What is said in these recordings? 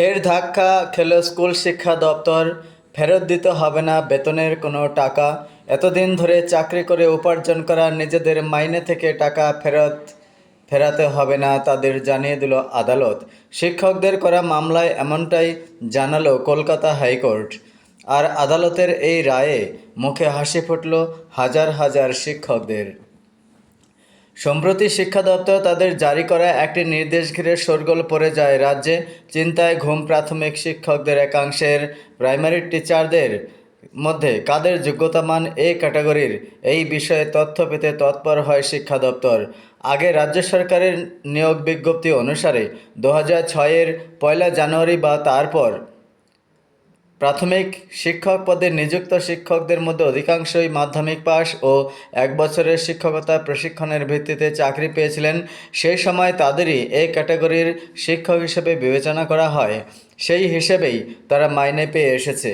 ফের ধাক্কা খেল স্কুল শিক্ষা দপ্তর। ফেরত দিতে হবে না বেতনের কোনো টাকা। এতদিন ধরে চাকরি করে উপার্জন করা নিজেদের মাইনে থেকে টাকা ফেরত ফেরাতে হবে না তাদের জানিয়ে দিল আদালত। শিক্ষকদের করা মামলায় এমনটাই জানালো কলকাতা হাইকোর্ট। আর আদালতের এই রায়ে মুখে হাসি ফুটল হাজার হাজার শিক্ষকদের। সম্প্রতি শিক্ষা দপ্তর তাদের জারি করা একটি নির্দেশ ঘিরে শোরগোল পড়ে যায় রাজ্যে, চিন্তায় ঘুম প্রাথমিক শিক্ষকদের একাংশের প্রাইমারি টিচারদের মধ্যে কাদের যোগ্যতা মান এ ক্যাটাগরির? এই বিষয়ে তথ্য পেতে তৎপর হয় শিক্ষা দপ্তর। আগে রাজ্য সরকারের নিয়োগ বিজ্ঞপ্তি অনুসারে দু হাজার ছয়ের পয়লা জানুয়ারি বা তারপর প্রাথমিক শিক্ষক পদে নিযুক্ত শিক্ষকদের মধ্যে অধিকাংশই মাধ্যমিক পাশ ও এক বছরের শিক্ষকতা প্রশিক্ষণের ভিত্তিতে চাকরি পেয়েছিলেন। সেই সময় তাদেরই এই ক্যাটাগরির শিক্ষক হিসেবে বিবেচনা করা হয়। সেই হিসেবেই তারা মাইনে পেয়ে এসেছে।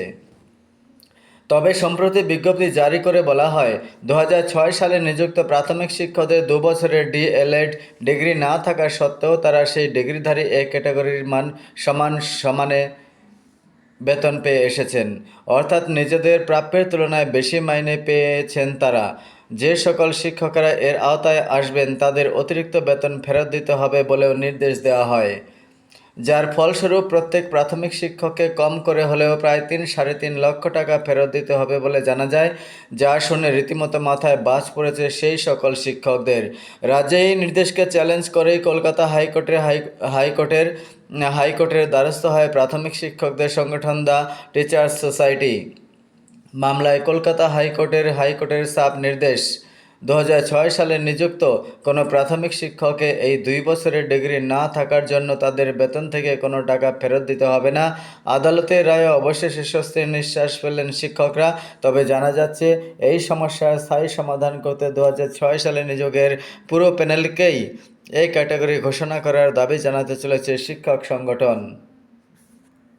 তবে সম্প্রতি বিজ্ঞপ্তি জারি করে বলা হয় দু হাজার ছয় সালে নিযুক্ত প্রাথমিক শিক্ষকদের দু বছরের ডিএলএড ডিগ্রি না থাকা সত্ত্বেও তারা সেই ডিগ্রিধারী এ ক্যাটাগরির মান সমান সমানে বেতন পেয়ে এসেছেন। অর্থাৎ নিজেদের প্রাপ্যের তুলনায় বেশি মাইনে পেয়েছেন তারা। যে সকল শিক্ষকরা এর আওতায় আসবেন, তাদের অতিরিক্ত বেতন ফেরত দিতে হবে বলেও নির্দেশ দেওয়া হয়। যার ফলস্বরূপ প্রত্যেক প্রাথমিক শিক্ষককে কম করে হলেও প্রায় তিন সাড়ে তিন লক্ষ টাকা ফেরত দিতে হবে বলে জানা যায়, যা শুনে রীতিমতো মাথায় বাজ পড়েছে সেই সকল শিক্ষকদের। রাজ্যে এই নির্দেশকে চ্যালেঞ্জ করেই কলকাতা হাইকোর্টের হাই, হাইকোর্টের হাইকোর্টের দ্বারস্থ হয় প্রাথমিক শিক্ষকদের সংগঠন দ্য টিচার্স সোসাইটি। মামলায় কলকাতা হাইকোর্টের হাইকোর্টের সাব নির্দেশ দু হাজার ছয় সালে নিযুক্ত কোনো প্রাথমিক শিক্ষককে এই দুই বছরের ডিগ্রি না থাকার জন্য তাদের বেতন থেকে কোনো টাকা ফেরত দিতে হবে না। আদালতের রায়ে অবশেষে স্বস্তির নিঃশ্বাস ফেললেন শিক্ষকরা। তবে জানা যাচ্ছে, এই সমস্যার স্থায়ী সমাধান করতে দু হাজার ছয় সালে নিযোগের পুরো প্যানেলকেই এই ক্যাটাগরি ঘোষণা করার দাবি জানাতে চলেছে শিক্ষক সংগঠন।